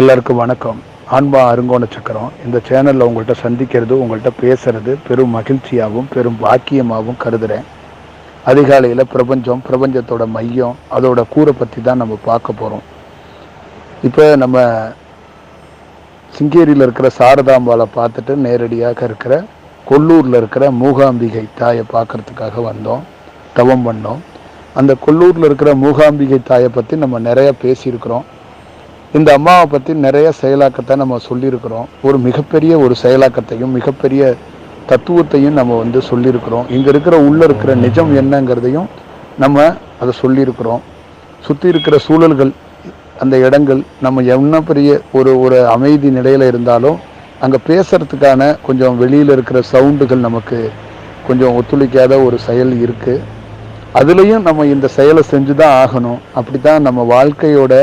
எல்லாருக்கும் வணக்கம். ஆன்மா அருங்கோண சக்கரம். இந்த சேனலில் உங்கள்கிட்ட சந்திக்கிறது உங்கள்கிட்ட பேசுறது பெரும் மகிழ்ச்சியாகவும் பெரும் பாக்கியமாகவும் கருதுகிறேன் அதிகாலையில் பிரபஞ்சம் பிரபஞ்சத்தோட மையம் அதோட கூரை பற்றி தான் நம்ம பார்க்க போகிறோம் இப்போ நம்ம சிங்கேரியில் இருக்கிற சாரதாம்பாலை பார்த்துட்டு நேரடியாக இருக்கிற கொல்லூரில் இருக்கிற மூகாம்பிகை தாயை பார்க்கறதுக்காக வந்தோம். தவம் பண்ணோம். அந்த கொல்லூரில் இருக்கிற மூகாம்பிகை தாயை பற்றி நம்ம நிறைய பேசியிருக்கிறோம். இந்த அம்மாவை பற்றி நிறைய செயலாக்கத்தை நம்ம சொல்லியிருக்கிறோம். ஒரு மிகப்பெரிய ஒரு செயலாக்கத்தையும் மிகப்பெரிய தத்துவத்தையும் நம்ம வந்து சொல்லியிருக்கிறோம். இங்கே இருக்கிற உள்ளே இருக்கிற நிஜம் என்னங்கிறதையும் நம்ம அதை சொல்லியிருக்கிறோம். சுற்றி இருக்கிற சூழல்கள் அந்த இடங்கள் நம்ம என்ன பெரிய ஒரு ஒரு அமைதி நிலையில் இருந்தாலும் அங்கே பேசுகிறதுக்கான கொஞ்சம் வெளியில் இருக்கிற சவுண்டுகள் நமக்கு கொஞ்சம் ஒத்துழைக்காத ஒரு செயல் இருக்குது அதுலேயும் நம்ம இந்த செயலை செஞ்சு தான் ஆகணும். அப்படி தான் நம்ம வாழ்க்கையோட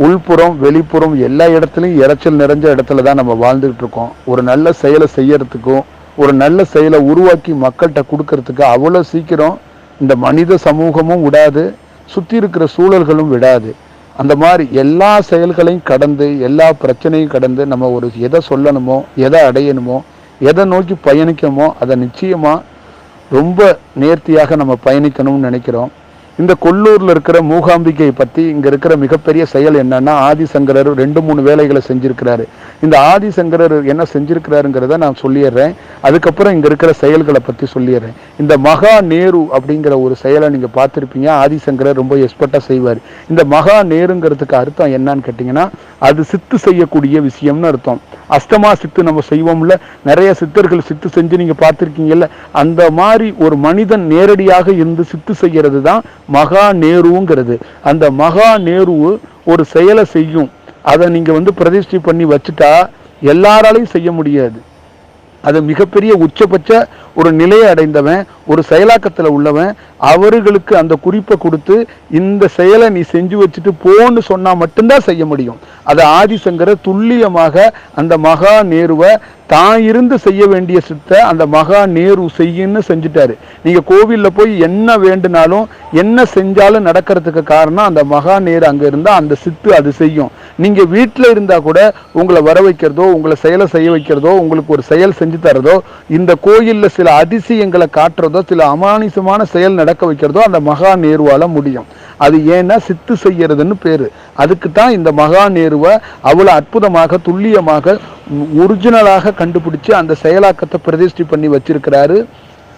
உள்புறம் வெளிப்புறம் எல்லா இடத்துலையும் இரைச்சல் நிறைஞ்ச இடத்துல தான் நம்ம வாழ்ந்துகிட்டு இருக்கோம். ஒரு நல்ல செயலை செய்யறதுக்கும் ஒரு நல்ல செயலை உருவாக்கி மக்கள்கிட்ட கொடுக்கறதுக்கு அவ்வளோ சீக்கிரம் இந்த மனித சமூகமும் விடாது சுற்றி இருக்கிற சூழல்களும் விடாது. அந்த மாதிரி எல்லா செயல்களையும் கடந்து எல்லா பிரச்சனையும் கடந்து நம்ம ஒரு எதை சொல்லணுமோ எதை அடையணுமோ எதை நோக்கி பயணிக்கணுமோ அதை நிச்சயமாக ரொம்ப நேர்த்தியாக நம்ம பயணிக்கணும்னு நினைக்கிறோம். இந்த கொல்லூர்ல இருக்கிற மூகாம்பிகை பத்தி இங்க இருக்கிற மிகப்பெரிய செயல் என்னன்னா ஆதிசங்கரர் ரெண்டு மூணு வேலைகளை செஞ்சிருக்கிறாரு. இந்த ஆதிசங்கரர் என்ன செஞ்சுருக்கிறாருங்கிறத நான் சொல்லிடுறேன். அதுக்கப்புறம் இங்க இருக்கிற செயல்களை பத்தி சொல்லிடுறேன். இந்த மகா நேரு அப்படிங்கிற ஒரு செயலை நீங்கள் பார்த்துருப்பீங்க. ஆதிசங்கரர் ரொம்ப எக்ஸ்பர்ட்டா செய்வார். இந்த மகா நேருங்கிறதுக்கு அர்த்தம் என்னன்னு கேட்டிங்கன்னா அது சித்து செய்யக்கூடிய விஷயம்னு அர்த்தம். அஷ்டமா சித்து நம்ம செய்வோம்ல. நிறைய சித்தர்கள் சித்து செஞ்சு நீங்கள் பார்த்துருக்கீங்கல்ல. அந்த மாதிரி ஒரு மனிதன் நேரடியாக இருந்து சித்து செய்யறது தான் மகா நேருங்கிறது. அந்த மகா நேரு ஒரு செயலை செய்யும். அதை நீங்கள் வந்து பிரதிஷ்டை பண்ணி வச்சுட்டா எல்லாராலையும் செய்ய முடியாது. அது மிகப்பெரிய உச்சபட்ச ஒரு நிலையை அடைந்தவன் ஒரு செயலாக்கத்தில் உள்ளவன் அவர்களுக்கு அந்த குறிப்பை கொடுத்து இந்த செயலை நீ செஞ்சு வச்சுட்டு போன்னு சொன்னால் மட்டும்தான் செய்ய முடியும். அதை ஆதிசங்கரை துல்லியமாக அந்த மகா நேருவை தான் இருந்து செய்ய வேண்டிய சித்தை அந்த மகா நேரு செய்யுன்னு செஞ்சுட்டாரு. நீங்கள் கோவில்ல போய் என்ன வேண்டுனாலும் என்ன செஞ்சாலும் நடக்கிறதுக்கு காரணம் அந்த மகா நேரு அங்கே இருந்தால் அந்த சித்து அது செய்யும். நீங்கள் வீட்டில் இருந்தால் கூட உங்களை வர வைக்கிறதோ உங்களை செயலை செய்ய வைக்கிறதோ உங்களுக்கு ஒரு செயல் செஞ்சு தரதோ இந்த கோயிலில் சில அதிசயங்களை காட்டுறதோ சில அமானுஷமான செயல் நடக்க வைக்கிறதோ அந்த மகா நேருவால் முடியும். அது ஏன்னா சித்து செய்யறதுன்னு பேர். அதுக்கு தான் இந்த மகா நேருவை அவ்வளோ அற்புதமாக துல்லியமாக ஒரிஜினலாக கண்டுபிடிச்சு அந்த செயலாக்கத்தை பிரதிஷ்டி பண்ணி வச்சிருக்கிறாரு.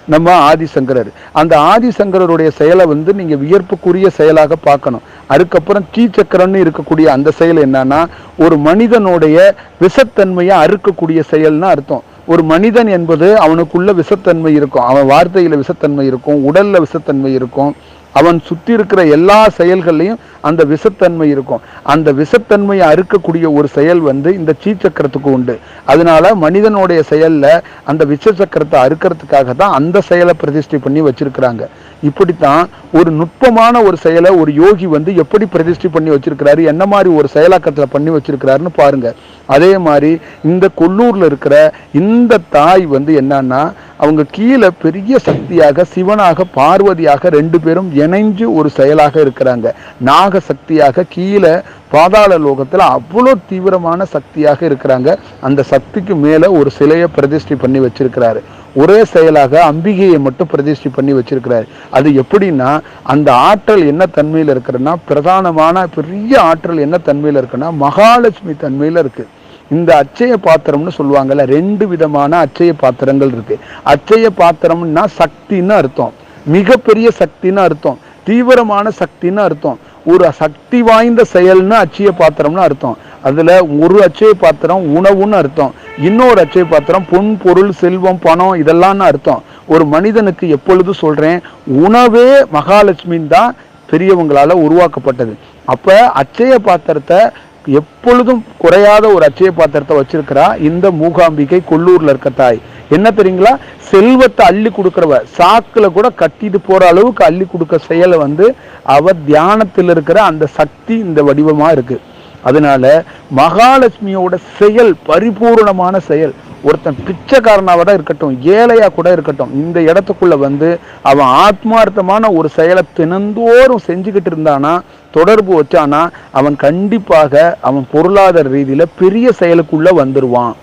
நம்ம ஆதிசங்கரர். அந்த ஆதிசங்கரருடைய செயலை வந்து நீங்கள் வியர்ப்புக்குரிய செயலாக பார்க்கணும். அதுக்கப்புறம் தீச்சக்கரன்னு இருக்கக்கூடிய அந்த செயல் என்னன்னா ஒரு மனிதனுடைய விஷத்தன்மையை அறுக்கக்கூடிய செயல்னு அர்த்தம். ஒரு மனிதன் என்பது அவனுக்குள்ள விஷத்தன்மை இருக்கும். அவன் வார்த்தையில விஷத்தன்மை இருக்கும் உடல்ல விஷத்தன்மை இருக்கும். அவன் சுற்றி இருக்கிற எல்லா செயல்கள்லையும் அந்த விஷத்தன்மை இருக்கும். அந்த விஷத்தன்மையை அறுக்கக்கூடிய ஒரு செயல் வந்து இந்த சீச்சக்கரத்துக்கு உண்டு. அதனால மனிதனுடைய செயலில் அந்த விஷ சக்கரத்தை அறுக்கிறதுக்காக தான் அந்த செயலை பிரதிஷ்டை பண்ணி வச்சிருக்கிறாங்க. இப்படித்தான் ஒரு நுட்பமான ஒரு செயலை ஒரு யோகி வந்து எப்படி பிரதிஷ்டை பண்ணி வச்சிருக்கிறாரு என்ன மாதிரி ஒரு செயலாக்கத்தில் பண்ணி வச்சிருக்கிறாருன்னு பாருங்க. அதே மாதிரி இந்த கொல்லூரில் இருக்கிற இந்த தாய் வந்து என்னன்னா அவங்க கீழே பெரிய சக்தியாக சிவனாக பார்வதியாக ரெண்டு பேரும் இணைஞ்சு ஒரு செயலாக இருக்கிறாங்க. நாக சக்தியாக கீழே பாதாள லோகத்தில் அவ்வளோ தீவிரமான சக்தியாக இருக்கிறாங்க. அந்த சக்திக்கு மேலே ஒரு சிலையை பிரதிஷ்டை பண்ணி வச்சிருக்கிறாரு. ஒரே செயலாக அம்பிகையை மட்டும் பிரதிஷ்டை பண்ணி வச்சிருக்கிறாரு. அது எப்படின்னா அந்த ஆற்றல் என்ன தன்மையில் இருக்குன்னா பிரதானமான பெரிய ஆற்றல் என்ன தன்மையில் இருக்குன்னா மகாலட்சுமி தன்மையில் இருக்குது இந்த அச்சய பாத்திரம்னு சொல்லுவாங்கல்ல ரெண்டு விதமான அச்சய பாத்திரங்கள் இருக்கு. அச்சய பாத்திரம்னா சக்தின்னு அர்த்தம். மிகப்பெரிய சக்தின்னு அர்த்தம். தீவிரமான சக்தின்னு அர்த்தம். ஒரு சக்தி வாய்ந்த செயல்னு அச்சய பாத்திரம்னு அர்த்தம். அதுல ஒரு அச்சய பாத்திரம் உணவுன்னு அர்த்தம். இன்னொரு அச்சய பாத்திரம் பொன் பொருள் செல்வம் பணம் இதெல்லாம்னு அர்த்தம். ஒரு மனிதனுக்கு எப்பொழுது சொல்றேன் உணவே மகாலட்சுமின்னு தான் பெரியவங்களால உருவாக்கப்பட்டது. அப்ப அச்சய பாத்திரத்தை எப்பொழுதும் குறையாத ஒரு அச்சய பாத்திரத்தை வச்சிருக்கிறா இந்த மூகாம்பிகை கொல்லூர்ல இருக்க தாய். என்ன தெரியுங்களா? செல்வத்தை அள்ளி கொடுக்கிறவ சாக்குல கூட கட்டிட்டு போற அளவுக்கு அள்ளி கொடுக்க செயலை வந்து அவ தியானத்தில் இருக்கிற அந்த சக்தி இந்த வடிவமா இருக்கு. அதனால மகாலட்சுமியோட செயல் பரிபூர்ணமான செயல். ஒருத்தன் பிச்சைக்காரனாக தான் இருக்கட்டும் ஏழையாக கூட இருக்கட்டும் இந்த இடத்துக்குள்ளே வந்து அவன் ஆத்மார்த்தமான ஒரு செயலை தினந்தோறும் செஞ்சுக்கிட்டு இருந்தானா தொடர்பு வச்சானா அவன் கண்டிப்பாக அவன் பொருளாதார ரீதியில் பெரிய செயலுக்குள்ளே வந்துடுவான்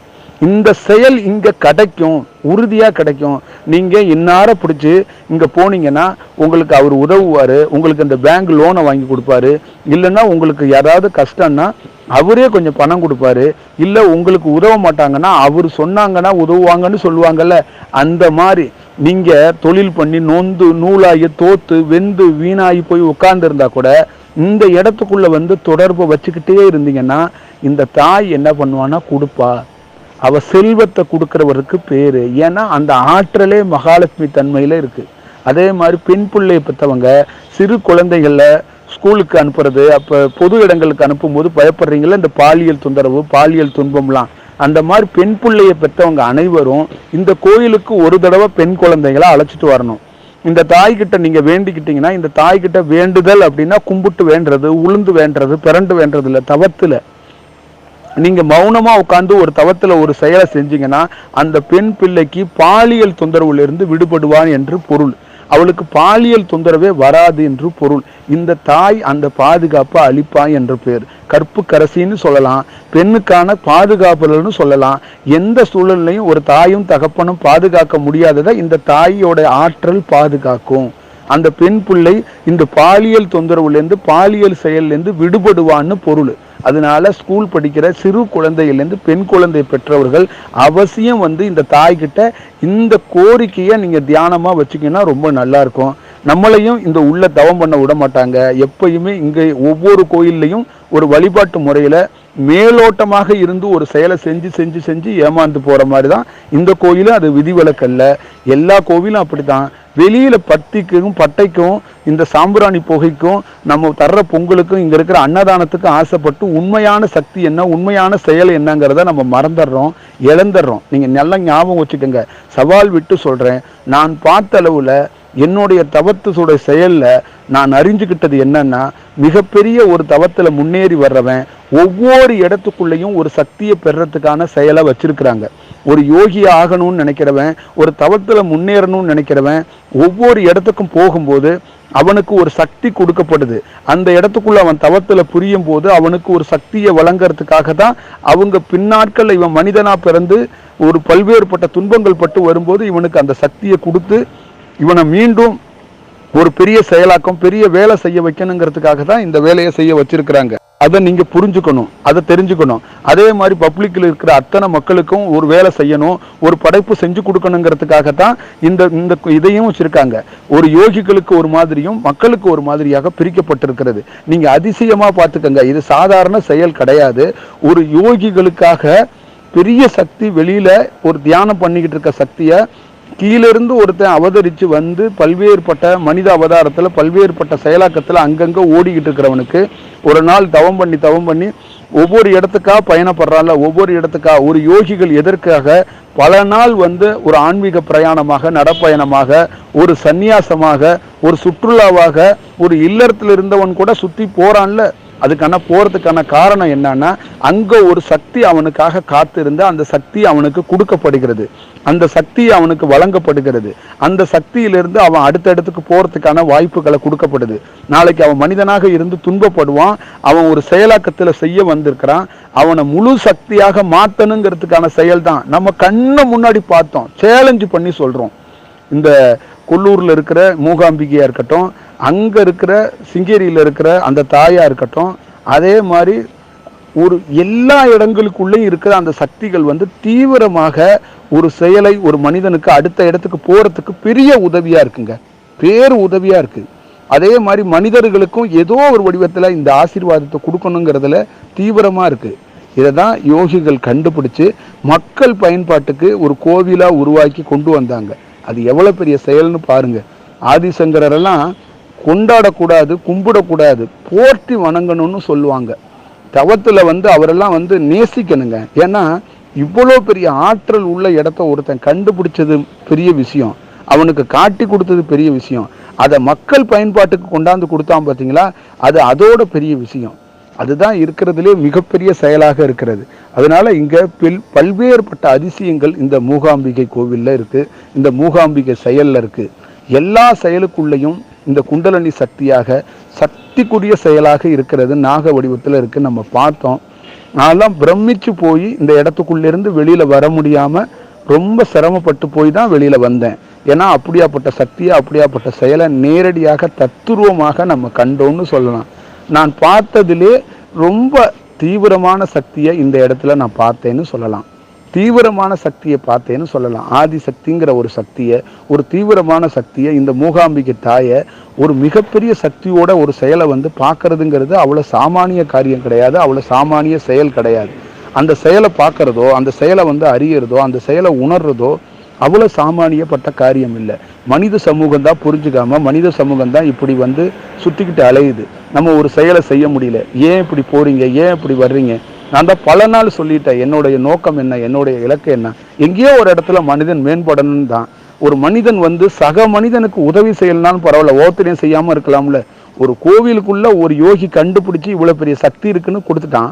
இந்த செயல் இங்கே கிடைக்கும் உறுதியாக கிடைக்கும். நீங்கள் இன்னார பிடிச்சி இங்கே போனீங்கன்னா உங்களுக்கு அவர் உதவுவார் உங்களுக்கு இந்த பேங்க் லோனை வாங்கி கொடுப்பாரு. இல்லைன்னா உங்களுக்கு யாராவது கஷ்டம்னா அவரே கொஞ்சம் பணம் கொடுப்பாரு. இல்லை உங்களுக்கு உதவ மாட்டாங்கன்னா அவர் சொன்னாங்கன்னா உதவுவாங்கன்னு சொல்லுவாங்கல்ல. அந்த மாதிரி நீங்கள் தொழில் பண்ணி நொந்து நூலாகி தோத்து வெந்து வீணாகி போய் உட்கார்ந்துருந்தா கூட இந்த இடத்துக்குள்ளே வந்து தொடர்பை வச்சுக்கிட்டே இருந்தீங்கன்னா இந்த தாய் என்ன பண்ணுவான்னா கொடுப்பா. அவ செல்வத்தை கொடுக்குறவருக்கு பேர். ஏன்னா அந்த ஆற்றலே மகாலட்சுமி தன்மையில் இருக்குது அதே மாதிரி பெண் பிள்ளையை பெற்றவங்க சிறு குழந்தைகளில் ஸ்கூலுக்கு அனுப்புறது அப்போ பொது இடங்களுக்கு அனுப்பும்போது பயப்படுறீங்களா இந்த பாலியல் தொந்தரவு பாலியல் துன்பம்லாம். அந்த மாதிரி பெண் பிள்ளையை பெற்றவங்க அனைவரும் இந்த கோயிலுக்கு ஒரு தடவை பெண் குழந்தைகளை அழைச்சிட்டு வரணும். இந்த தாய்கிட்ட நீங்க வேண்டிக்கிட்டீங்கன்னா இந்த தாய்கிட்ட வேண்டுதல் அப்படின்னா கும்பிட்டு வேண்டுறது உளுந்து வேண்டுறது பிறண்டு வேண்டுறது இல்ல தவத்துல. நீங்கள் மௌனமாக உட்காந்து ஒரு தவத்தில் ஒரு செயலை செஞ்சீங்கன்னா அந்த பெண் பிள்ளைக்கு பாலியல் தொந்தரவுலேருந்து விடுபடுவான் என்று பொருள். அவளுக்கு பாலியல் தொந்தரவே வராது என்று பொருள். இந்த தாய் அந்த பாதுகாப்பை அளிப்பாய் என்ற பேர். கற்பு கரசின்னு சொல்லலாம் பெண்ணுக்கான பாதுகாப்புகள்னு சொல்லலாம். எந்த சூழல்லையும் ஒரு தாயும் தகப்பனும் பாதுகாக்க முடியாததை இந்த தாயோட ஆற்றல் பாதுகாக்கும். அந்த பெண் பிள்ளை இந்த பாலியல் தொந்தரவுலேருந்து பாலியல் செயல்லேருந்து விடுபடுவான்னு பொருள். அதனால ஸ்கூல் படிக்கிற சிறு குழந்தையிலேருந்து பெண் குழந்தை பெற்றவர்கள் அவசியம் வந்து இந்த தாய்கிட்ட இந்த கோரிக்கையை நீங்கள் தியானமாக வச்சுக்கிங்கன்னா ரொம்ப நல்லாயிருக்கும் நம்மளையும் இந்த உள்ள தவம் பண்ண விட மாட்டாங்க. எப்பயுமே இங்கே ஒவ்வொரு கோயில்லையும் ஒரு வழிபாட்டு முறையில் மேலோட்டமாக இருந்து ஒரு செயலை செஞ்சு செஞ்சு செஞ்சு ஏமாந்து போகிற மாதிரி தான் இந்த கோயிலும் அது விதிவிலக்கல்ல. எல்லா கோவிலும் அப்படித்தான். வெளியில் பத்திக்கும் பட்டைக்கும் இந்த சாம்பிராணி புகைக்கும் நம்ம தர்ற பொங்கலுக்கும் இங்கே இருக்கிற அன்னதானத்துக்கும் ஆசைப்பட்டு உண்மையான சக்தி என்ன உண்மையான செயல் என்னங்கிறத நம்ம மறந்துடுறோம் இழந்துடுறோம். நீங்கள் நல்லா ஞாபகம் வச்சுக்கோங்க. சவால் விட்டு சொல்கிறேன் நான் பார்த்த அளவில் என்னுடைய தவத்துசோட செயலில் நான் அறிஞ்சுக்கிட்டது என்னன்னா மிகப்பெரிய ஒரு தவத்தில் முன்னேறி வர்றவன் ஒவ்வொரு இடத்துக்குள்ளேயும் ஒரு சக்தியை பெறத்துக்கான செயலை வச்சிருக்கிறாங்க. ஒரு யோகி ஆகணும்னு நினைக்கிறவன் ஒரு தவத்தில் முன்னேறணும்னு நினைக்கிறவன் ஒவ்வொரு இடத்துக்கும் போகும்போது அவனுக்கு ஒரு சக்தி கொடுக்கப்படுது. அந்த இடத்துக்குள்ள அவன் தவத்தில் புரியும் போது அவனுக்கு ஒரு சக்தியை வழங்குறதுக்காக தான் அவங்க பின்னாட்கள் இவன் மனிதனாக பிறந்து ஒரு பல்வேறுபட்ட துன்பங்கள் பட்டு வரும்போது இவனுக்கு அந்த சக்தியை கொடுத்து இவனை மீண்டும் ஒரு பெரிய செயலாக்கம் பெரிய வேலை செய்ய வைக்கணுங்கிறதுக்காக தான் இந்த வேலையை செய்ய வச்சிருக்கிறாங்க. அதை நீங்க புரிஞ்சுக்கணும் அதை தெரிஞ்சுக்கணும். அதே மாதிரி பப்ளிக்ல இருக்கிற அத்தனை மக்களுக்கும் ஒரு வேலை செய்யணும் ஒரு படைப்பு செஞ்சு கொடுக்கணுங்கிறதுக்காக தான் இந்த இந்த இதையும் வச்சிருக்காங்க. ஒரு யோகிகளுக்கு ஒரு மாதிரியும் மக்களுக்கு ஒரு மாதிரியாக பிரிக்கப்பட்டிருக்கிறது. நீங்க அதிசயமா பார்த்துக்கங்க இது சாதாரண செயல் கிடையாது. ஒரு யோகிகளுக்காக பெரிய சக்தி வெளியில ஒரு தியானம் பண்ணிக்கிட்டு இருக்க சக்தியை கீழிருந்து ஒருத்தன் அவதரித்து வந்து பல்வேறுபட்ட மனித அவதாரத்தில் பல்வேறுபட்ட செயலாக்கத்தில் அங்கங்கே ஓடிக்கிட்டு இருக்கிறவனுக்கு ஒரு நாள் தவம் பண்ணி தவம் பண்ணி ஒவ்வொரு இடத்துக்காக பயணப்படுறான்ல ஒவ்வொரு இடத்துக்கா ஒரு யோகிகள் எதற்காக பல நாள் வந்து ஒரு ஆன்மீக பிரயாணமாக நடப்பயணமாக ஒரு சந்நியாசமாக ஒரு சுற்றுலாவாக ஒரு இல்லறத்தில் இருந்தவன் கூட சுற்றி போகிறான்ல அதுக்கான போகிறதுக்கான காரணம் என்னன்னா அங்கே ஒரு சக்தி அவனுக்காக காத்திருந்து அந்த சக்தி அவனுக்கு கொடுக்கப்படுகிறது. அந்த சக்தி அவனுக்கு வழங்கப்படுகிறது. அந்த சக்தியிலிருந்து அவன் அடுத்த இடத்துக்கு போறதுக்கான வாய்ப்புகளை கொடுக்கப்படுது. நாளைக்கு அவன் மனிதனாக இருந்து துன்பப்படுவான் அவன் ஒரு செயலாக்கத்தில் செய்ய வந்திருக்கிறான் அவனை முழு சக்தியாக மாத்தணுங்கிறதுக்கான செயல் தான் நம்ம கண்ணை முன்னாடி பார்த்தோம். சேலஞ்சு பண்ணி சொல்கிறோம் இந்த கொல்லூர்ல இருக்கிற மூகாம்பிகையாக இருக்கட்டும் அங்கே இருக்கிற சிங்கேரியில் இருக்கிற அந்த தாயாக இருக்கட்டும் அதே மாதிரி ஒரு எல்லா இடங்களுக்குள்ளேயும் இருக்கிற அந்த சக்திகள் வந்து தீவிரமாக ஒரு செயலை ஒரு மனிதனுக்கு அடுத்த இடத்துக்கு போகிறதுக்கு பெரிய உதவியாக இருக்குங்க. பேரு உதவியாக இருக்குது அதே மாதிரி மனிதர்களுக்கும் ஏதோ ஒரு வடிவத்தில் இந்த ஆசீர்வாதத்தை கொடுக்கணுங்கிறதுல தீவிரமாக இருக்குது இதை தான் யோகிகள் கண்டுபிடிச்சு மக்கள் பயன்பாட்டுக்கு ஒரு கோவிலாக உருவாக்கி கொண்டு வந்தாங்க. அது எவ்வளோ பெரிய செயல்னு பாருங்கள் ஆதிசங்கரெல்லாம் கொண்டாடக்கூடாது கும்பிடக்கூடாது போற்றி வணங்கணும்னு சொல்லுவாங்க. தவத்தில் வந்து அவரெல்லாம் வந்து நேசிக்கணுங்க. ஏன்னா இவ்வளோ பெரிய ஆற்றல் உள்ள இடத்த ஒருத்தன் கண்டுபிடிச்சது பெரிய விஷயம். அவனுக்கு காட்டி கொடுத்தது பெரிய விஷயம். அதை மக்கள் பயன்பாட்டுக்கு கொண்டாந்து கொடுத்தான் பார்த்தீங்களா? அது அதோட பெரிய விஷயம். அதுதான் இருக்கிறதுலே மிகப்பெரிய செயலாக இருக்கிறது. அதனால இங்கே பில் பல்வேறுபட்ட அதிசயங்கள் இந்த மூகாம்பிகை கோவிலில் இருக்குது இந்த மூகாம்பிகை செயலில் இருக்குது எல்லா செயலுக்குள்ளேயும் இந்த குண்டலனி சக்தியாக சக்திக்குரிய செயலாக இருக்கிறது நாக வடிவத்தில் இருக்கு நம்ம பார்த்தோம். நான்லாம் பிரமிச்சு போய் இந்த இடத்துக்குள்ளேருந்து வெளியில் வர முடியாமல் ரொம்ப சிரமப்பட்டு போய் தான் வெளியில் வந்தேன். ஏன்னா அப்படியாப்பட்ட சக்தியை அப்படியாப்பட்ட செயலை நேரடியாக தத்துருவமாக நம்ம கண்டோம்னு சொல்லலாம். நான் பார்த்ததிலே ரொம்ப தீவிரமான சக்தியை இந்த இடத்துல நான் பார்த்தேன்னு சொல்லலாம். தீவிரமான சக்தியை பார்த்தேன்னு சொல்லலாம். ஆதி சக்திங்கிற ஒரு சக்தியை ஒரு தீவிரமான சக்தியை இந்த மூகாம்பிகை தாயை ஒரு மிகப்பெரிய சக்தியோட ஒரு செயலை வந்து பார்க்கறதுங்கிறது அவ்வளோ சாமானிய காரியம் கிடையாது அவ்வளோ சாமானிய செயல் கிடையாது. அந்த செயலை பார்க்கறதோ அந்த செயலை வந்து அறியறதோ அந்த செயலை உணர்றதோ அவ்வளோ சாமானியப்பட்ட காரியம் இல்லை. மனித சமூகம் தான் புரிஞ்சுக்காம மனித சமூகம் தான் இப்படி வந்து சுற்றிக்கிட்டு அலையுது. நம்ம ஒரு செயலை செய்ய முடியல. ஏன் இப்படி போறீங்க? ஏன் இப்படி வர்றீங்க? நான் தான் பல நாள் சொல்லிட்டேன் என்னுடைய நோக்கம் என்ன என்னுடைய இலக்கு என்ன. எங்கேயோ ஒரு இடத்துல மனிதன் மேம்படணும் தான். ஒரு மனிதன் வந்து சக மனிதனுக்கு உதவி செய்யலனாலும் பரவாயில்ல ஓத்திரியம் செய்யாம இருக்கலாம்ல. ஒரு கோவிலுக்குள்ள ஒரு யோகி கண்டுபிடிச்சி இவ்வளோ பெரிய சக்தி இருக்குன்னு கொடுத்துட்டான்.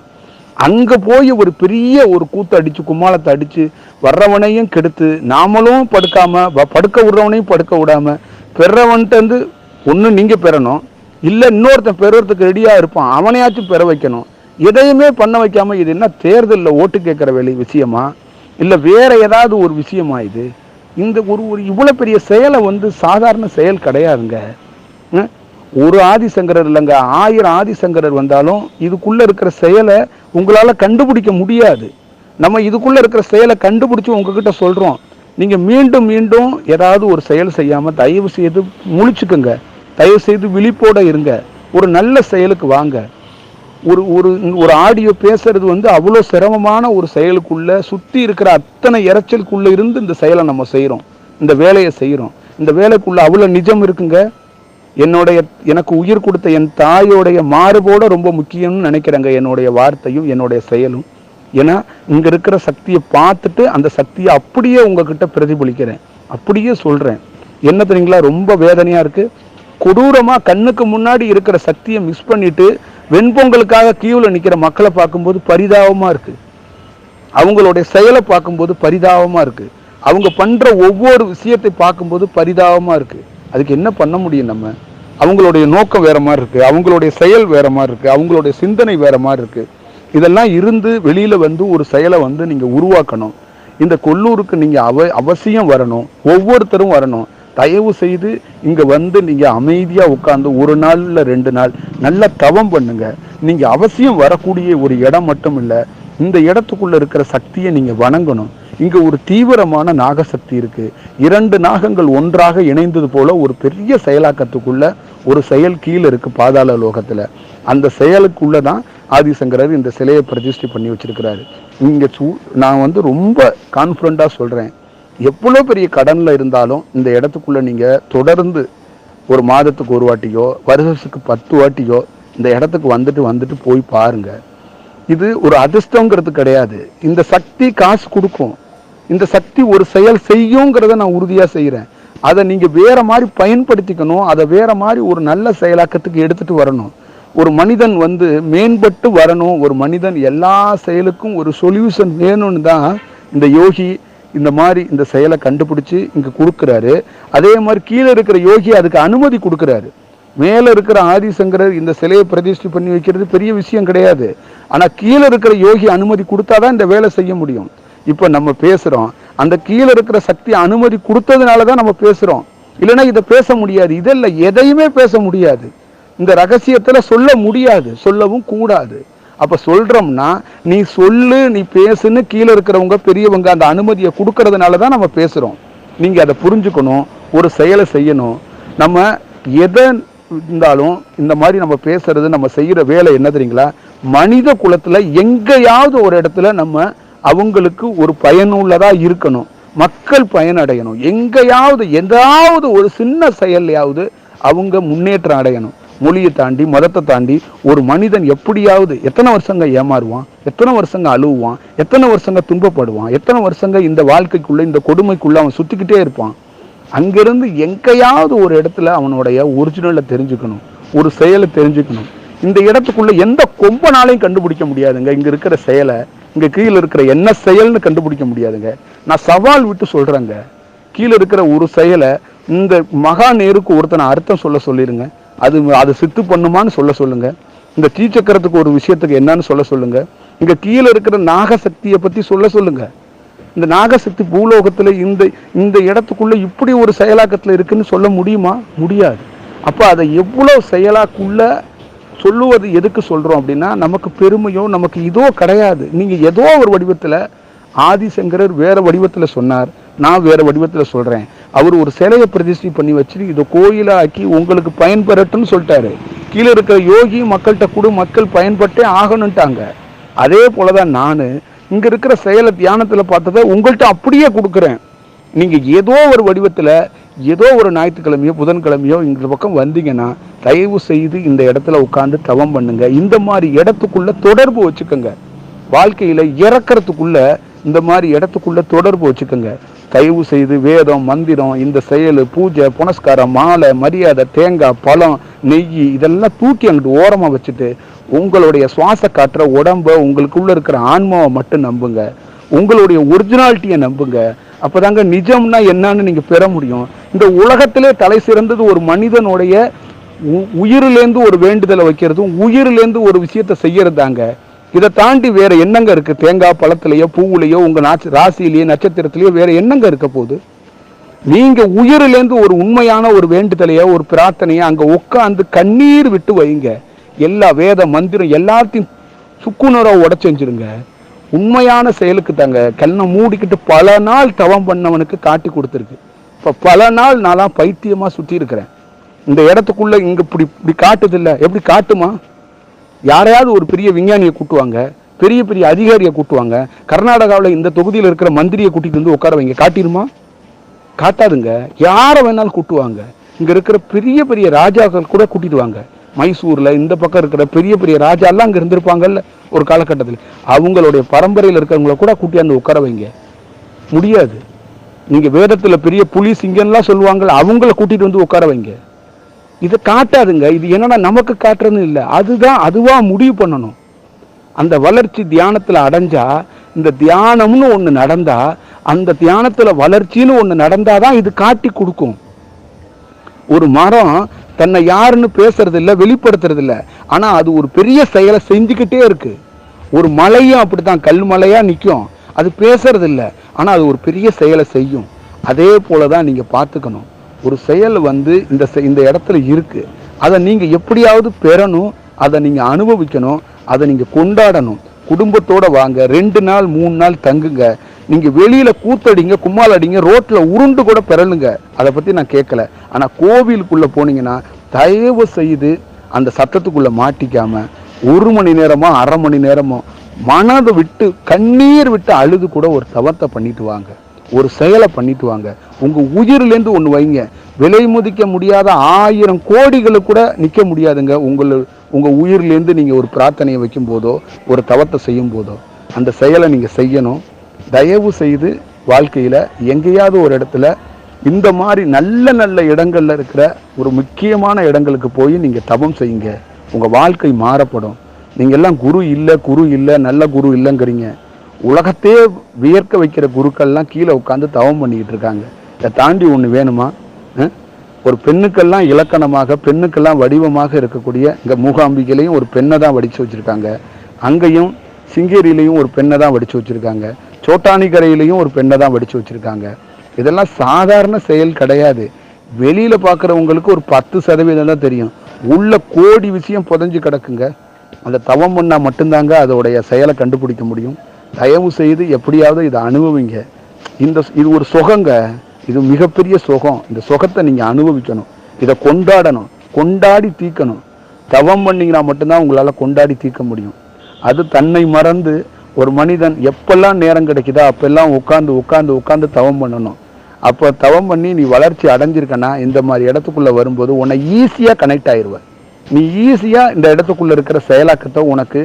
அங்கே போய் ஒரு பெரிய ஒரு கூத்து அடித்து கும்மாளத்தை அடித்து வர்றவனையும் கெடுத்து நாமளும் படுக்காமல் வ- படுக்க விடுறவனையும் படுக்க விடாமல் பெறவன்ட்டு வந்து நீங்கள் பெறணும். இல்லை இன்னொருத்தன் பெறுறதுக்கு ரெடியாக இருப்பான். அவனையாச்சும் பெற வைக்கணும். எதையுமே பண்ண வைக்காமல் இது என்ன தேர்தலில் ஓட்டு கேட்குற வேலை விஷயமா? இல்லை வேற ஏதாவது ஒரு விஷயமா இது? இந்த ஒரு ஒரு இவ்வளோ பெரிய செயலை வந்து சாதாரண செயல் கிடையாதுங்க. ஒரு ஆதிசங்கரர் இல்லைங்க ஆயிரம் ஆதிசங்கரர் வந்தாலும் இதுக்குள்ளே இருக்கிற செயலை உங்களால் கண்டுபிடிக்க முடியாது. நம்ம இதுக்குள்ளே இருக்கிற செயலை கண்டுபிடிச்சி உங்ககிட்ட சொல்கிறோம் நீங்கள் மீண்டும் மீண்டும் ஏதாவது ஒரு செயல் செய்யாமல் தயவு செய்து முழிச்சுக்குங்க. தயவு செய்து விழிப்போடு இருங்க. ஒரு நல்ல செயலுக்கு வாங்க. ஒரு ஒரு ஒரு ஆடியோ பேசுறது வந்து அவ்வளோ சிரமமான ஒரு செயலுக்குள்ள சுற்றி இருக்கிற அத்தனை இறைச்சலுக்குள்ளே இருந்து இந்த செயலை நம்ம செய்கிறோம் இந்த வேலையை செய்கிறோம் இந்த வேலைக்குள்ள அவ்வளோ நிஜம் இருக்குங்க. என்னுடைய எனக்கு உயிர் கொடுத்த என் தாயோடைய மாறுபோட ரொம்ப முக்கியம்னு நினைக்கிறேங்க என்னுடைய வார்த்தையும் என்னுடைய செயலும். ஏன்னா இங்கே இருக்கிற சக்தியை பார்த்துட்டு அந்த சக்தியை அப்படியே உங்ககிட்ட பிரதிபலிக்கிறேன். அப்படியே சொல்கிறேன் என்ன தெரியுங்களா? ரொம்ப வேதனையாக இருக்குது கொடூரமாக கண்ணுக்கு முன்னாடி இருக்கிற சக்தியை மிஸ் பண்ணிட்டு வெண்பொங்கலுக்காக கியூவில் நிற்கிற மக்களை பார்க்கும்போது பரிதாபமாக இருக்குது அவங்களுடைய செயலை பார்க்கும்போது பரிதாபமாக இருக்குது அவங்க பண்ணுற ஒவ்வொரு விஷயத்தை பார்க்கும்போது பரிதாபமாக இருக்குது அதுக்கு என்ன பண்ண முடியும் நம்ம? அவங்களுடைய நோக்கம் வேறு மாதிரி இருக்குது அவங்களுடைய செயல் வேறு மாதிரி இருக்குது அவங்களுடைய சிந்தனை வேறு மாதிரி இருக்குது இதெல்லாம் இருந்து வெளியில் வந்து ஒரு செயலை வந்து நீங்கள் உருவாக்கணும். இந்த கொல்லூருக்கு நீங்கள் அவ அவசியம் வரணும். ஒவ்வொருத்தரும் வரணும். தயவு செய்து இங்கே வந்து நீங்கள் அமைதியாக உட்காந்து ஒரு நாள் இல்லை ரெண்டு நாள் நல்லா தவம் பண்ணுங்க. நீங்கள் அவசியம் வரக்கூடிய ஒரு இடம் மட்டும் இல்லை இந்த இடத்துக்குள்ளே இருக்கிற சக்தியை நீங்கள் வணங்கணும். இங்கே ஒரு தீவிரமான நாகசக்தி இருக்குது இரண்டு நாகங்கள் ஒன்றாக இணைந்தது போல ஒரு பெரிய செயலாக்கத்துக்குள்ள ஒரு செயல் கீழே இருக்குது பாதாள லோகத்தில். அந்த செயலுக்குள்ளே தான் ஆதிசங்கரர் இந்த சிலையை பிரதிஷ்டை பண்ணி வச்சிருக்கிறாரு. இங்கே சூ- நான் வந்து ரொம்ப கான்ஃபிடண்ட்டாக சொல்கிறேன் எவ்வளோ பெரிய கடனில் இருந்தாலும் இந்த இடத்துக்குள்ளே நீங்கள் தொடர்ந்து ஒரு மாதத்துக்கு ஒரு வாட்டியோ வருஷத்துக்கு பத்து வாட்டியோ இந்த இடத்துக்கு வந்துட்டு வந்துட்டு போய் பாருங்கள் இது ஒரு அதிர்ஷ்டங்கிறது கிடையாது. இந்த சக்தி காசு கொடுக்கும். இந்த சக்தி ஒரு செயல் செய்யுங்கிறத நான் உறுதியாக செய்கிறேன் அதை நீங்கள் வேற மாதிரி பயன்படுத்திக்கணும். அதை வேறு மாதிரி ஒரு நல்ல செயலாக்கத்துக்கு எடுத்துகிட்டு வரணும். ஒரு மனிதன் வந்து மேம்பட்டு வரணும். ஒரு மனிதன் எல்லா செயலுக்கும் ஒரு சொல்யூஷன் வேணும்னு தான் இந்த யோகி இந்த மாதிரி இந்த செயலை கண்டுபிடிச்சி இங்கே கொடுக்குறாரு. அதே மாதிரி கீழே இருக்கிற யோகி அதுக்கு அனுமதி கொடுக்குறாரு. மேலே இருக்கிற ஆதிசங்கரர் இந்த சிலையை பிரதிஷ்டை பண்ணி வைக்கிறது பெரிய விஷயம் கிடையாது. ஆனால் கீழே இருக்கிற யோகி அனுமதி கொடுத்தாதான் இந்த வேலை செய்ய முடியும். இப்போ நம்ம பேசுறோம். அந்த கீழே இருக்கிற சக்தி அனுமதி கொடுத்ததுனால தான் நம்ம பேசுகிறோம் இல்லைன்னா இதை பேச முடியாது. இதெல்லாம் எதையுமே பேச முடியாது. இந்த ரகசியத்தில் சொல்ல முடியாது. சொல்லவும் கூடாது. அப்போ சொல்கிறோம்னா நீ சொல்லு நீ பேசுன்னு கீழே இருக்கிறவங்க பெரியவங்க அந்த அனுமதியை கொடுக்கறதுனால தான் நம்ம பேசுகிறோம் நீங்கள் அதை புரிஞ்சுக்கணும் ஒரு செயலை செய்யணும். நம்ம எதை இருந்தாலும் இந்த மாதிரி நம்ம பேசுறது நம்ம செய்கிற வேலை என்ன தெரியுங்களா? மனித குலத்தில் எங்கேயாவது ஒரு இடத்துல நம்ம அவங்களுக்கு ஒரு பயனுள்ளதாக இருக்கணும். மக்கள் பயனடையணும். எங்கேயாவது எதாவது ஒரு சின்ன செயல்லையாவது அவங்க முன்னேற்றம் அடையணும். மொழியை தாண்டி மதத்தை தாண்டி ஒரு மனிதன் எப்படியாவது எத்தனை வருஷங்க ஏமாறுவான் எத்தனை வருஷங்க அழுவான் எத்தனை வருஷங்க துன்பப்படுவான் எத்தனை வருஷங்க இந்த வாழ்க்கைக்குள்ள இந்த கொடுமைக்குள்ள அவன் சுத்திக்கிட்டே இருப்பான். அங்கிருந்து எங்கேயாவது ஒரு இடத்துல அவனுடைய ஒரிஜினலை தெரிஞ்சுக்கணும் ஒரு செயலை தெரிஞ்சுக்கணும். இந்த இடத்துக்குள்ள எந்த கொம்பனாலையும் கண்டுபிடிக்க முடியாதுங்க. இங்க இருக்கிற செயலை இங்க கீழே இருக்கிற என்ன செயல்னு கண்டுபிடிக்க முடியாதுங்க. நான் சவால் விட்டு சொல்றேங்க. கீழே இருக்கிற ஒரு செயலை இந்த மகா நேருக்கு ஒருத்தனை அர்த்தம் சொல்ல சொல்லிருங்க. அது அது சித்து பண்ணுமான்னு சொல்ல சொல்லுங்க. இந்த தீச்சக்கரத்துக்கு ஒரு விஷயத்துக்கு என்னன்னு சொல்ல சொல்லுங்க. இங்க கீழே இருக்கிற நாகசக்தியை பத்தி சொல்ல சொல்லுங்க. இந்த நாகசக்தி பூலோகத்துல இந்த இந்த இடத்துக்குள்ள இப்படி ஒரு செயலாக்கத்துல இருக்குன்னு சொல்ல முடியுமா? முடியாது. அப்போ அதை எவ்வளோ செயலாக்குள்ள சொல்லுவது எதுக்கு சொல்கிறோம் அப்படின்னா நமக்கு பெருமையோ நமக்கு இதோ கிடையாது. நீங்கள் ஏதோ ஒரு வடிவத்தில் ஆதிசங்கரர் வேறு வடிவத்தில் சொன்னார். நான் வேறு வடிவத்தில் சொல்கிறேன் அவர் ஒரு சிலையை பிரதிஷ்டை பண்ணி வச்சு இதை கோயிலாக்கி உங்களுக்கு பயன்பெறட்டும்னு சொல்லிட்டாரு. கீழே இருக்கிற யோகி மக்கள்கிட்ட கூட மக்கள் பயன்பட்டே ஆகணுன்ட்டாங்க அதே போலதான் நான் இங்கே இருக்கிற செயலை தியானத்தில் பார்த்ததை உங்கள்கிட்ட அப்படியே கொடுக்குறேன். நீங்கள் ஏதோ ஒரு வடிவத்தில் ஏதோ ஒரு ஞாயிற்றுக்கிழமையோ புதன்கிழமையோ இந்த பக்கம் வந்தீங்கன்னா தயவு செய்து இந்த இடத்துல உட்காந்து தவம் பண்ணுங்க. இந்த மாதிரி இடத்துக்குள்ள தொடர்பு வச்சுக்கோங்க. வாழ்க்கையில் இறக்கறதுக்குள்ள இந்த மாதிரி இடத்துக்குள்ள தொடர்பு வச்சுக்கோங்க. தயவு செய்து வேதம் மந்திரம் இந்த செயல் பூஜை புனஸ்காரம் மாலை மரியாதை தேங்காய் பழம் நெய் இதெல்லாம் தூக்கி அங்கிட்டு ஓரமாக வச்சுட்டு உங்களுடைய சுவாச காற்ற உடம்ப உங்களுக்குள்ள இருக்கிற ஆன்மாவை மட்டும் நம்புங்க. உங்களுடைய ஒரிஜினாலிட்டியை நம்புங்க. அப்பதாங்க நிஜம்னா என்னன்னு நீங்கள் பெற முடியும். இந்த உலகத்திலே தலை சிறந்தது ஒரு மனிதனுடைய உ- ஒரு வேண்டுதலை வைக்கிறதும் உயிரிலேருந்து ஒரு விஷயத்தை செய்யறதாங்க. இதை தாண்டி வேற என்னங்க இருக்கு? தேங்காய் பழத்திலேயோ பூவுலையோ உங்க நாச்சு ராசியிலேயோ நட்சத்திரத்திலேயோ வேற என்னங்க இருக்க போகுது? நீங்க உயிரிலேருந்து ஒரு உண்மையான ஒரு வேண்டுதலையோ ஒரு பிரார்த்தனையோ அங்க உட்காந்து கண்ணீர் விட்டு வைங்க. எல்லா வேத மந்திரம் எல்லாத்தையும் சுக்குநூறா உடச்செஞ்சிருங்க உண்மையான செயலுக்கு தாங்க. கண்ணை மூடிக்கிட்டு பல நாள் தவம் பண்ணவனுக்கு காட்டி கொடுத்துருக்கு. இப்போ பல நாள் நான்லாம் பைத்தியமாக சுற்றி இருக்கிறேன் இந்த இடத்துக்குள்ளே இங்கே இப்படி இப்படி காட்டுதில்ல எப்படி காட்டுமா? யாரையாவது ஒரு பெரிய விஞ்ஞானியை கூட்டுவாங்க பெரிய பெரிய அதிகாரியை கூட்டுவாங்க கர்நாடகாவில் இந்த தொகுதியில் இருக்கிற மந்திரியை கூட்டிகிட்டு வந்து உட்கார வைங்க. காட்டிருமா? காட்டாதுங்க. யாரை வேணாலும் கூட்டுவாங்க. இங்கே இருக்கிற பெரிய பெரிய ராஜாக்கள் கூட கூட்டிட்டு வாங்க. மைசூரில் இந்த பக்கம் இருக்கிற பெரிய பெரிய ராஜாலாம் அங்கே இருந்திருப்பாங்கல்ல ஒரு காலகட்டத்தில். அவங்களுடைய பரம்பரையில் இருக்கிறவங்கள கூட கூட்டியாந்து உட்கார வைங்க. முடியாது. நீங்கள் வேதத்தில் பெரிய புலி சிங்கம்லாம் சொல்லுவாங்கல்ல அவங்கள கூட்டிகிட்டு வந்து உட்கார வைங்க. இதை காட்டாதுங்க. இது என்னன்னா நமக்கு காட்டுறதுன்னு இல்லை. அதுதான் அதுவாக முடிவு பண்ணணும். அந்த வளர்ச்சி தியானத்தில் அடைஞ்சா இந்த தியானம்னு ஒன்று நடந்தா அந்த தியானத்தில் வளர்ச்சின்னு நடந்தால் தான் இது காட்டி கொடுக்கும். ஒரு மரம் தன்னை யாருன்னு பேசுறது இல்ல வெளிப்படுத்துறது அது ஒரு பெரிய செயலை செஞ்சுக்கிட்டே இருக்கு. ஒரு மலையும் அப்படி தான் கல் மலையாக நிற்கும் அது பேசுறது இல்லை ஆனால் அது ஒரு பெரிய செயலை செய்யும். அதே போலதான் நீங்கள் பார்த்துக்கணும். ஒரு செயல் வந்து இந்த செ- இந்த இடத்துல இருக்குது அதை நீங்கள் எப்படியாவது பெறணும் அதை நீங்கள் அனுபவிக்கணும் அதை நீங்கள் கொண்டாடணும். குடும்பத்தோடு வாங்க ரெண்டு நாள் மூணு நாள் தங்குங்க. நீங்கள் வெளியில் கூத்தடிங்க கும்மால் அடிங்க ரோட்டில் உருண்டு கூட பெறலுங்க. அதை பற்றி நான் கேட்கல ஆனால் கோவிலுக்குள்ளே போனீங்கன்னா தயவு செய்து அந்த சத்தத்துக்குள்ளே மாட்டிக்காமல் ஒரு மணி நேரமோ அரை மணி நேரமோ மனதை விட்டு கண்ணீர் விட்டு அழுது கூட ஒரு தவத்தை பண்ணிட்டு வாங்க. ஒரு செயலை பண்ணிட்டு வாங்க. உங்கள் உயிரிலேருந்து ஒன்று வைங்க. விலை முதிக்க முடியாத ஆயிரம் கோடிகளுக்கு கூட நிற்க முடியாதுங்க. உங்கள் உங்கள் உயிர்லேருந்து நீங்கள் ஒரு பிரார்த்தனையை வைக்கும் போதோ ஒரு தவத்தை செய்யும் போதோ அந்த செயலை நீங்கள் செய்யணும். தயவு செய்து வாழ்க்கையில் எங்கேயாவது ஒரு இடத்துல இந்த மாதிரி நல்ல நல்ல இடங்களில் இருக்கிற ஒரு முக்கியமான இடங்களுக்கு போய் நீங்கள் தவம் செய்யுங்க. உங்கள் வாழ்க்கை மாறப்படும். நீங்கள் எல்லாம் குரு இல்லை குரு இல்லை நல்ல குரு இல்லைங்கிறீங்க. உலகத்தையே வியர்க்க வைக்கிற குருக்கள்லாம் கீழே உட்காந்து தவம் பண்ணிக்கிட்டு இருக்காங்க. இதை தாண்டி ஒன்று வேணுமா? ஒரு பெண்ணுக்கெல்லாம் இலக்கணமாக பெண்ணுக்கெல்லாம் வடிவமாக இருக்கக்கூடிய இங்கே மூகாம்பிகையிலையும் ஒரு பெண்ணை தான் வடித்து வச்சுருக்காங்க. அங்கேயும் சிங்கேரியிலையும் ஒரு பெண்ணை தான் வடித்து வச்சுருக்காங்க. சோட்டானிக்கரையிலையும் ஒரு பெண்ணை தான் வடித்து வச்சுருக்காங்க. இதெல்லாம் சாதாரண செயல் கிடையாது. வெளியில் பார்க்குறவங்களுக்கு ஒரு பத்து சதவீதம் தான் தெரியும். உள்ள கோடி விஷயம் புதஞ்சு கிடக்குங்க. அந்த தவம் பண்ணால் மட்டும்தாங்க அதோடைய செயலை கண்டுபிடிக்க முடியும். தயவு செய்து எப்படியாவது இதை அனுபவிங்க. இந்த இது ஒரு சுகங்க. இது மிகப்பெரிய சுகம். இந்த சுகத்தை நீங்கள் அனுபவிக்கணும். இதை கொண்டாடணும். கொண்டாடி தீர்க்கணும். தவம் பண்ணிங்கன்னா மட்டும்தான் உங்களால் கொண்டாடி தீர்க்க முடியும். அது தன்னை மறந்து ஒரு மனிதன் எப்பெல்லாம் நேரம் கிடைக்குதோ அப்பெல்லாம் உட்காந்து உட்காந்து உட்காந்து தவம் பண்ணணும். அப்போ தவம் பண்ணி நீ வளர்ச்சி அடைஞ்சிருக்கனா இந்த மாதிரி இடத்துக்குள்ளே வரும்போது உன்னை ஈஸியாக கனெக்ட் ஆயிடுவ நீ ஈஸியாக இந்த இடத்துக்குள்ளே இருக்கிற செயலாக்கத்தை உனக்கு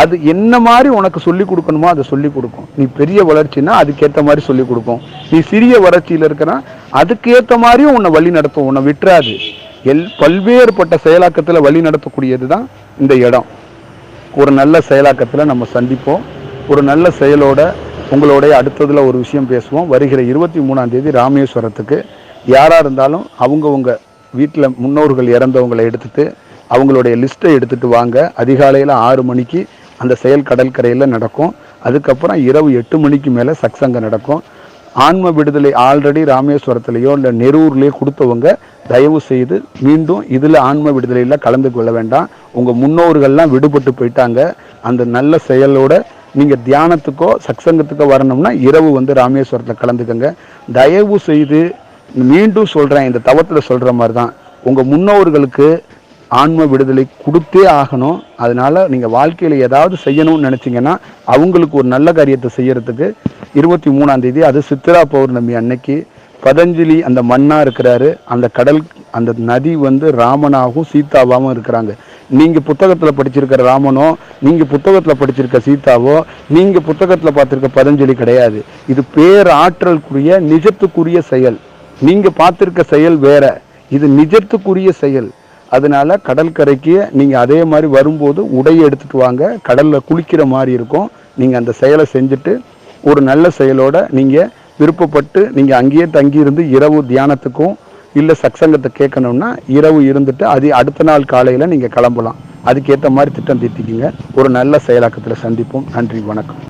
அது என்ன மாதிரி உனக்கு சொல்லி கொடுக்கணுமோ அதை சொல்லி கொடுக்கும். நீ பெரிய வளர்ச்சின்னா அதுக்கேற்ற மாதிரி சொல்லி கொடுக்கும். நீ சிறிய வளர்ச்சியில் இருக்கிறனா அதுக்கேற்ற மாதிரியும் உன்னை வழி நடத்தும். உன்னை விட்டுறாது. எல் பல்வேறுபட்ட செயலாக்கத்தில் வழி நடத்தக்கூடியது தான் இந்த இடம். ஒரு நல்ல செயலாக்கத்தில் நம்ம சந்திப்போம். ஒரு நல்ல செயலோட உங்களுடைய அடுத்ததில் ஒரு விஷயம் பேசுவோம். வருகிற இருபத்தி மூணாம் தேதி ராமேஸ்வரத்துக்கு. யாராக இருந்தாலும் அவங்கவுங்க வீட்டில் முன்னோர்கள் இறந்தவங்களை எடுத்துட்டு அவங்களுடைய லிஸ்ட்டை எடுத்துகிட்டு வாங்க. அதிகாலையில் ஆறு மணிக்கு அந்த செயல் கடற்கரையில் நடக்கும். அதுக்கப்புறம் இரவு எட்டு மணிக்கு மேலே சக்சங்கம் நடக்கும். ஆன்ம விடுதலை ஆல்ரெடி ராமேஸ்வரத்துலேயோ இல்லை நெரூர்லேயோ கொடுத்தவங்க தயவு செய்து மீண்டும் இதில் ஆன்ம விடுதலையில் கலந்து கொள்ள வேண்டாம். உங்கள் முன்னோர்கள்லாம் விடுபட்டு போயிட்டாங்க. அந்த நல்ல செயலோட நீங்கள் தியானத்துக்கோ சக்சங்கத்துக்கோ வரணும்னா இரவு வந்து ராமேஸ்வரத்தில் கலந்துக்கங்க. தயவு செய்து மீண்டும் சொல்கிறேன் இந்த தவத்தில் சொல்கிற மாதிரி தான் உங்கள் முன்னோர்களுக்கு ஆன்ம விடுதலை கொடுத்தே ஆகணும். அதனால் நீங்கள் வாழ்க்கையில் ஏதாவது செய்யணும்னு நினச்சிங்கன்னா அவங்களுக்கு ஒரு நல்ல காரியத்தை செய்யறதுக்கு இருபத்தி மூணாந்தேதி அது சித்திரா பௌர்ணமி அன்னைக்கு பதஞ்சலி அந்த மண்ணாக இருக்கிறாரு. அந்த கடல் அந்த நதி வந்து ராமனாகவும் சீதாவாகவும் இருக்கிறாங்க. நீங்கள் புத்தகத்தில் படிச்சிருக்கிற ராமனோ நீங்கள் புத்தகத்தில் படிச்சிருக்க சீதாவோ நீங்கள் புத்தகத்தில் பார்த்துருக்க பதஞ்சலி கிடையாது. இது பேராற்றலுக்குரிய நிஜத்துக்குரிய செயல். நீங்கள் பார்த்துருக்க செயல் வேற. இது நிஜத்துக்குரிய செயல். அதனால கடற்கரைக்கு நீங்கள் அதே மாதிரி வரும்போது உடையை எடுத்துகிட்டு வாங்க. கடலில் குளிக்கிற மாதிரி இருக்கும். நீங்கள் அந்த செயலை செஞ்சுட்டு ஒரு நல்ல செயலோட நீங்கள் விருப்பப்பட்டு நீங்கள் அங்கேயே தங்கியிருந்து இரவு தியானத்துக்கும் இல்லை சத்சங்கத்தை கேட்கணும்னா இரவு இருந்துட்டு அது அடுத்த நாள் காலையில் நீங்கள் கிளம்பலாம். அதுக்கேற்ற மாதிரி திட்டம் தீட்டிக்கிங்க. ஒரு நல்ல செயலாக்கத்தில் சந்திப்போம். நன்றி வணக்கம்.